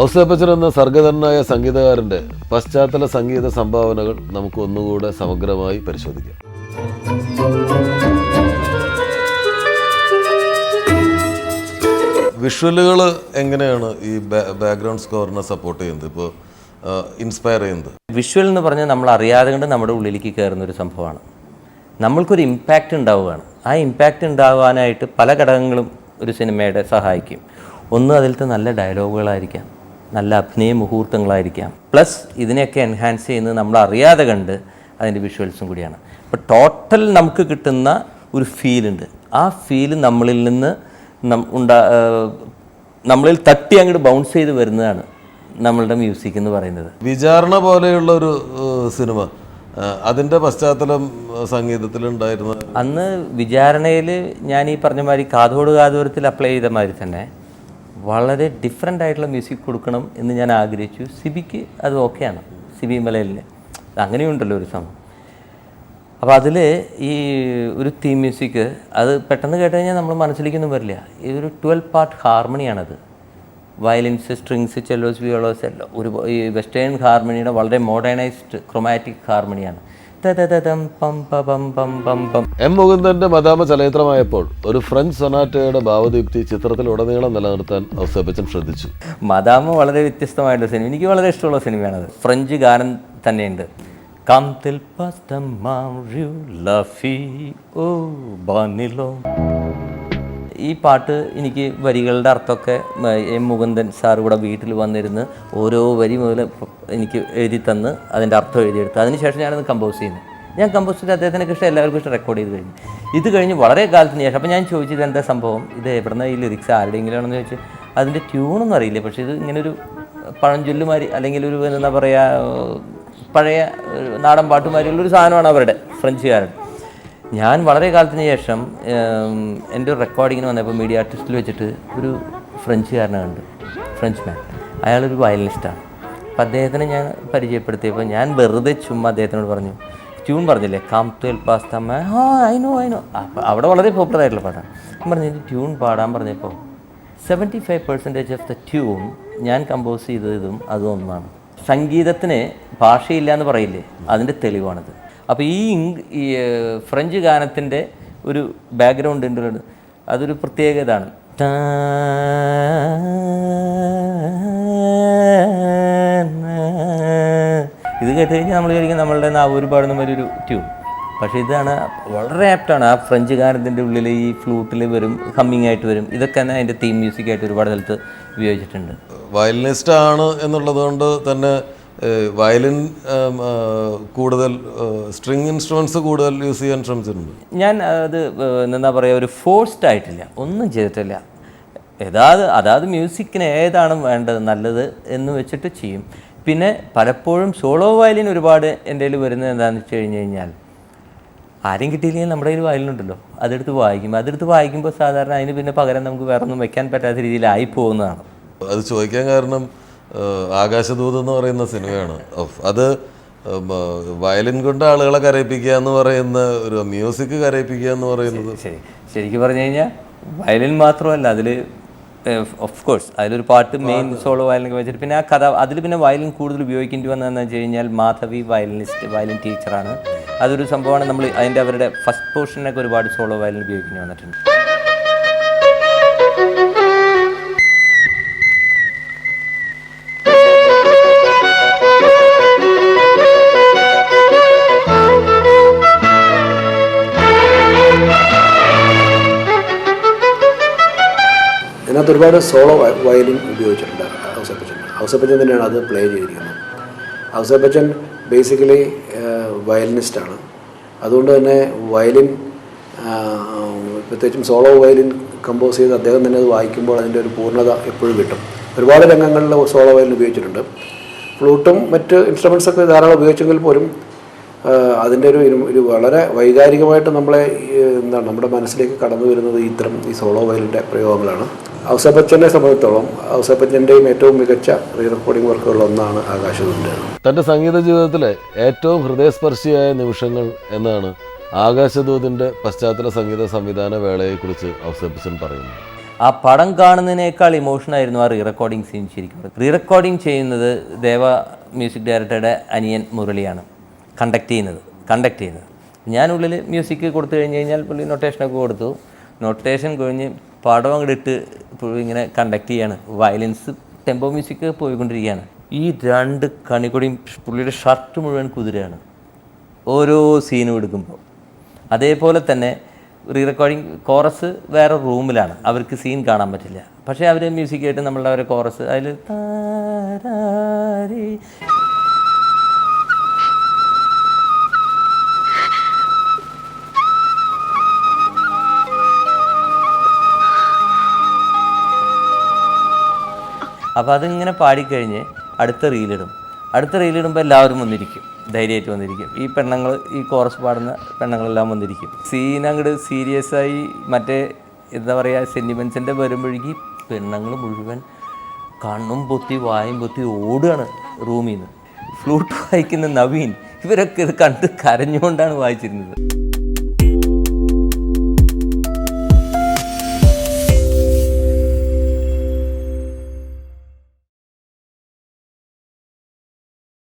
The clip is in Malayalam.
ഔസേപ്പച്ചൻ എന്ന സർഗധരനായ സംഗീതകാരന്റെ പശ്ചാത്തല സംഗീത സംഭാവനകൾ നമുക്ക് ഒന്നുകൂടെ സമഗ്രമായി പരിശോധിക്കാം. വിഷ്വലുകൾ എങ്ങനെയാണ് ഈ ബാക്ക്ഗ്രൗണ്ട് സ്കോറിനെ സപ്പോർട്ട് ചെയ്യുന്നത്? ഇപ്പോൾ ഇൻസ്പയർ ചെയ്യുന്നത്? വിഷ്വൽ എന്ന് പറഞ്ഞാൽ നമ്മൾ അറിയാതെ കൊണ്ട് നമ്മുടെ ഉള്ളിലേക്ക് കയറുന്ന ഒരു സംഭവമാണ്. നമ്മൾക്കൊരു ഇമ്പാക്റ്റ് ഉണ്ടാവുകയാണ്. ആ ഇമ്പാക്റ്റ് ഉണ്ടാവാനായിട്ട് പല ഘടകങ്ങളും ഒരു സിനിമയുടെ സഹായിക്കും. ഒന്ന് അതിലത്തെ നല്ല ഡയലോഗുകളായിരിക്കാം നല്ല അഭിനയ മുഹൂർത്തങ്ങളായിരിക്കാം. പ്ലസ് ഇതിനെയൊക്കെ എൻഹാൻസ് ചെയ്യുന്നത് നമ്മൾ അറിയാതെ കണ്ട് അതിന്റെ വിഷ്വൽസും കൂടിയാണ്. അപ്പോൾ ടോട്ടൽ നമുക്ക് കിട്ടുന്ന ഒരു ഫീലുണ്ട് ആ ഫീൽ നമ്മളിൽ നിന്ന് ഉണ്ടാ നമ്മളിൽ തട്ടി അങ്ങോട്ട് ബൗൺസ് ചെയ്ത് വരുന്നതാണ് നമ്മളുടെ മ്യൂസിക് എന്ന് പറയുന്നത്. വിചാരണ പോലെയുള്ള ഒരു സിനിമ. അതിന്റെ പശ്ചാത്തലം സംഗീതത്തിൽ സംഗീതത്തിലുണ്ടായിരുന്ന അന്ന് വിചാരണയിൽ ഞാൻ ഈ പറഞ്ഞ മാതിരി കാതോട് കാതോരത്തിൽ അപ്ലൈ ചെയ്ത മാതിരി തന്നെ വളരെ ഡിഫറെന്റ് ആയിട്ടുള്ള മ്യൂസിക് കൊടുക്കണം എന്ന് ഞാൻ ആഗ്രഹിച്ചു. സിബിക്ക് അത് ഓക്കെയാണ് സിബി മലയിലിന് അങ്ങനെയുണ്ടല്ലോ ഒരു സംഭവം. അപ്പോൾ അതിൽ ഈ ഒരു തീം മ്യൂസിക് അത് പെട്ടെന്ന് കേട്ട് കഴിഞ്ഞാൽ നമ്മൾ മനസ്സിലേക്കൊന്നും വരില്ല. ഇതൊരു ട്വൽവ് പാർട്ട് ഹാർമണിയാണത് വയലിൻസ് സ്ട്രിങ്സ് ചെല്ലോസ് വിയോളോസ് എല്ലാം ഒരു ഈ വെസ്റ്റേൺ ഹാർമണിയുടെ വളരെ മോഡേണൈസ്ഡ് ക്രൊമാറ്റിക് ഹാർമണിയാണ് എം മുകുന്ദന്റെ മദാമ ചലച്ചിത്രമായപ്പോൾ ഒരു ഫ്രഞ്ച് സൊനാറ്റയുടെ ഭാവദീപ്തി ചിത്രത്തിലുടനീളം നിലനിർത്താൻ ഔസേപ്പച്ചൻ ശ്രദ്ധിച്ചു. മദാമ വളരെ വ്യത്യസ്തമായിട്ടുള്ള സിനിമ. എനിക്ക് വളരെ ഇഷ്ടമുള്ള സിനിമയാണത്. ഫ്രഞ്ച് ഗാനം തന്നെയുണ്ട്. ഈ പാട്ട് എനിക്ക് വരികളുടെ അർത്ഥമൊക്കെ എം മുകുന്ദൻ സാർ ഇവിടെ വീട്ടിൽ വന്നിരുന്ന് ഓരോ വരി മുതൽ എനിക്ക് എഴുതി തന്ന് അതിന്റെ അർത്ഥം എഴുതിയെടുത്ത്. അതിനുശേഷം ഞാനത് കമ്പോസ് ചെയ്യുന്നത് ഞാൻ കമ്പോസ് ചെയ്ത് അദ്ദേഹത്തിനൊക്കെ ഇഷ്ടം എല്ലാവർക്കും ഇഷ്ടം റെക്കോർഡ് ചെയ്ത് കഴിഞ്ഞു. ഇത് കഴിഞ്ഞ് വളരെ കാലത്തിന് ശേഷം അപ്പോൾ ഞാൻ ചോദിച്ചത് എന്താ സംഭവം? ഇത് എവിടുന്ന ഈ ലിറിക്സ് ആരുടെയെങ്കിലും ആണെന്ന് ചോദിച്ചു അതിന്റെ ട്യൂണൊന്നും അറിയില്ല. പക്ഷേ ഇത് ഇങ്ങനെ ഒരു പഴഞ്ചൊല്ലുമാരി അല്ലെങ്കിൽ ഒരു എന്താ പറയുക പഴയ നാടൻ പാട്ടുമാരിയുള്ള ഒരു സാധനമാണ് അവരുടെ ഫ്രഞ്ച്കാരൻ ഞാൻ വളരെ കാലത്തിന് ശേഷം എന്റെ ഒരു റെക്കോർഡിങ്ങിന് വന്നപ്പോൾ മീഡിയ ആർട്ടിസ്റ്റിൽ വെച്ചിട്ട് ഒരു ഫ്രഞ്ച്കാരനെ കണ്ടു ഫ്രഞ്ച് മാൻ. അയാളൊരു വയലിനിസ്റ്റാണ് അപ്പം അദ്ദേഹത്തിനെ ഞാൻ പരിചയപ്പെടുത്തിയപ്പോൾ ഞാൻ വെറുതെ ചുമ്മാ അദ്ദേഹത്തിനോട് പറഞ്ഞു ട്യൂൺ പറഞ്ഞില്ലേ കാം തുൽ പാസ്തമ്മ ആ അതിനോ അതിനോ അപ്പം അവിടെ വളരെ പോപ്പുലർ ആയിട്ടുള്ള പാട്ടാണ് ഞാൻ പറഞ്ഞു ട്യൂൺ പാടാൻ പറഞ്ഞപ്പോൾ seventy five percentage of the tune ഞാൻ കമ്പോസ് ചെയ്തതും അതും ഒന്നാണ്. സംഗീതത്തിന് ഭാഷയില്ല എന്ന് പറയില്ലേ അതിന്റെ തെളിവാണിത്. അപ്പോൾ ഈ ഈ ഫ്രഞ്ച് ഗാനത്തിന്റെ ഒരു ബാക്ക്ഗ്രൗണ്ട് ഉണ്ട് അതൊരു പ്രത്യേക ഇത് കേട്ട് കഴിഞ്ഞാൽ നമ്മൾ വിചാരിക്കും നമ്മളുടെ നാവൂർ പാടുന്ന വലിയൊരു ഒരു ട്യൂൺ പക്ഷേ ഇതാണ് വളരെ ആപ്റ്റാണ് ആ ഫ്രഞ്ച് ഗാനത്തിന്റെ ഉള്ളിൽ ഈ ഫ്ലൂട്ടിൽ വരും ഹമ്മിങ് ആയിട്ട് വരും. ഇതൊക്കെ തന്നെ അതിന്റെ തീം മ്യൂസിക് ആയിട്ട് ഒരുപാട് സ്ഥലത്ത് ഉപയോഗിച്ചിട്ടുണ്ട്. വയലിനിസ്റ്റ് ആണ് എന്നുള്ളത് കൊണ്ട് തന്നെ വയലിൻ കൂടുതൽ സ്ട്രിങ് ഇൻസ്ട്രുമെൻസ് കൂടുതൽ യൂസ് ചെയ്യാൻ ശ്രമിച്ചിട്ടുണ്ട്. ഞാൻ അത് എന്താ പറയുക ഒരു ഫോഴ്സ്ഡ് ആയിട്ടില്ല. ഒന്നും ചെയ്തിട്ടില്ല. ഏതാത് അതാത് മ്യൂസിക്കിന് ഏതാണ് വേണ്ടത് നല്ലത് എന്ന് വെച്ചിട്ട് ചെയ്യും. പിന്നെ പലപ്പോഴും സോളോ വയലിൻ ഒരുപാട് എന്റെ കയ്യിൽ വരുന്നത് എന്താണെന്ന് വെച്ച് കഴിഞ്ഞ് കഴിഞ്ഞാൽ ആരും കിട്ടിയില്ലെങ്കിൽ നമ്മുടെ കയ്യിൽ വയലിനുണ്ടല്ലോ. അതെടുത്ത് വായിക്കും. അതെടുത്ത് വായിക്കുമ്പോൾ സാധാരണ അതിന് പിന്നെ പകരം നമുക്ക് വേറെ ഒന്നും വെക്കാൻ പറ്റാത്ത രീതിയിലായി പോകുന്നതാണ്. അത് ചോദിക്കാൻ കാരണം ആകാശദൂത് എന്ന് പറയുന്ന സിനിമയാണ്. അത് വയലിൻ കൊണ്ട് ആളുകളെ കരയിപ്പിക്കുക എന്ന് പറയുന്ന ഒരു മ്യൂസിക് കരയിപ്പിക്കുക എന്ന് പറയുന്നത്. ശരി ശരിക്കും പറഞ്ഞു കഴിഞ്ഞാൽ വയലിൻ മാത്രമല്ല അതിൽ ഓഫ് കോഴ്സ് അതിലൊരു പാട്ട് മെയിൻ സോളോ വയലിനൊക്കെ വെച്ചിട്ട്. പിന്നെ ആ കഥ അതിൽ പിന്നെ വയലിൻ കൂടുതൽ ഉപയോഗിക്കേണ്ടി വന്നതെന്ന് വെച്ച് കഴിഞ്ഞാൽ മാധവി വയലിനിസ്റ്റ് വയലിൻ ടീച്ചറാണ് അതൊരു സംഭവമാണ് നമ്മൾ അതിന്റെ അവരുടെ ഫസ്റ്റ് പോർഷനൊക്കെ ഒരുപാട് സോളോ വയലിൻ ഉപയോഗിക്കേണ്ടി വന്നിട്ടുണ്ട്. ഇതിനകത്ത് ഒരുപാട് സോളോ വയലിൻ ഉപയോഗിച്ചിട്ടുണ്ട്. ഔസപ്പച്ചൻ ഔസപ്പച്ചൻ തന്നെയാണ് അത് പ്ലേ ചെയ്തിരിക്കുന്നത്. ഔസപ്പച്ചൻ ബേസിക്കലി വയലിനിസ്റ്റാണ് അതുകൊണ്ട് തന്നെ വയലിൻ പ്രത്യേകിച്ചും സോളോ വയലിൻ കമ്പോസ് ചെയ്ത് അദ്ദേഹം തന്നെ അത് വായിക്കുമ്പോൾ അതിന്റെ ഒരു പൂർണത എപ്പോഴും കിട്ടും. ഒരുപാട് രംഗങ്ങളിൽ സോളോ വയലിൻ ഉപയോഗിച്ചിട്ടുണ്ട്. ഫ്ലൂട്ടും മറ്റ് ഇൻസ്ട്രുമെൻസൊക്കെ ധാരാളം ഉപയോഗിച്ചെങ്കിൽ പോലും അതിന്റെ ഒരു- ഒരു വളരെ വൈകാരികമായിട്ട് നമ്മളെ എന്താണ് നമ്മുടെ മനസ്സിലേക്ക് കടന്നു വരുന്നത് ഇത്തരം ഈ സോളോ വയലിന്റെ പ്രയോഗങ്ങളാണ്. ഔസപ്പച്ചനെ സംബന്ധിച്ചോളം ഔസപ്പച്ചന്റെയും ഏറ്റവും മികച്ച റീ റെക്കോർഡിംഗ് വർക്കുകളൊന്നാണ് ആകാശദുണ്ട് ആകാശദൂന്റെ തന്റെ സംഗീത ജീവിതത്തിലെ ഏറ്റവും ഹൃദയസ്പർശിയായ നിമിഷങ്ങൾ എന്നാണ് ആകാശദൂതിന്റെ പശ്ചാത്തല സംഗീത സംവിധാന വേളയെക്കുറിച്ച് ഔസേപ്പച്ചൻ പറയുന്നു ആ പടം കാണുന്നതിനേക്കാൾ ഇമോഷനായിരുന്നു ആ റീ റെക്കോർഡിംഗ് സീൻ ശരിക്കും. റീ റെക്കോർഡിംഗ് ചെയ്യുന്നത് ദേവ മ്യൂസിക് ഡയറക്ടറുടെ അനിയൻ മുരളിയാണ്. കണ്ടക്ട് ചെയ്യുന്നത്. കണ്ടക്ട് ചെയ്യുന്നത്. ഞാനുള്ളിൽ മ്യൂസിക് കൊടുത്തു കഴിഞ്ഞ് കഴിഞ്ഞാൽ പുള്ളി നൊട്ടേഷനൊക്കെ കൊടുത്തു. നൊട്ടേഷൻ കഴിഞ്ഞ് പടം അങ്ങോട്ട് ഇങ്ങനെ കണ്ടക്ട് ചെയ്യാണ്. വയലൻസ് ടെമ്പോ മ്യൂസിക് പോയിക്കൊണ്ടിരിക്കുകയാണ് ഈ രണ്ട് കണിക്കൊടിയും പുള്ളിയുടെ ഷർട്ട് മുഴുവൻ കുതിരയാണ്. ഓരോ സീനും എടുക്കുമ്പോൾ അതേപോലെ തന്നെ റീ റെക്കോർഡിങ് കോറസ് വേറെ റൂമിലാണ് അവർക്ക് സീൻ കാണാൻ പറ്റില്ല. പക്ഷേ അവർ മ്യൂസിക്കായിട്ട് നമ്മളുടെ അവരെ കോറസ് അതിൽ അപ്പോൾ അതിങ്ങനെ പാടിക്കഴിഞ്ഞ് അടുത്ത റീലിടും അടുത്ത റീലിടുമ്പോൾ എല്ലാവരും വന്നിരിക്കും. ധൈര്യമായിട്ട് വന്നിരിക്കും. ഈ പെണ്ണുങ്ങൾ ഈ കോറസ് പാടുന്ന പെണ്ണുങ്ങളെല്ലാം വന്നിരിക്കും. സീൻ അങ്ങോട്ട് സീരിയസ് ആയി മറ്റേ എന്താ പറയുക സെന്റിമെൻസിന്റെ വരുമ്പോഴേക്ക് പെണ്ണുങ്ങൾ മുഴുവൻ കണ്ണും പൊത്തി വായും പൊത്തി ഓടുകയാണ് റൂമിൽ നിന്ന് ഫ്ലൂട്ട് വായിക്കുന്ന നവീൻ ഇവരൊക്കെ ഇത് കണ്ട് കരഞ്ഞുകൊണ്ടാണ് വായിച്ചിരുന്നത്.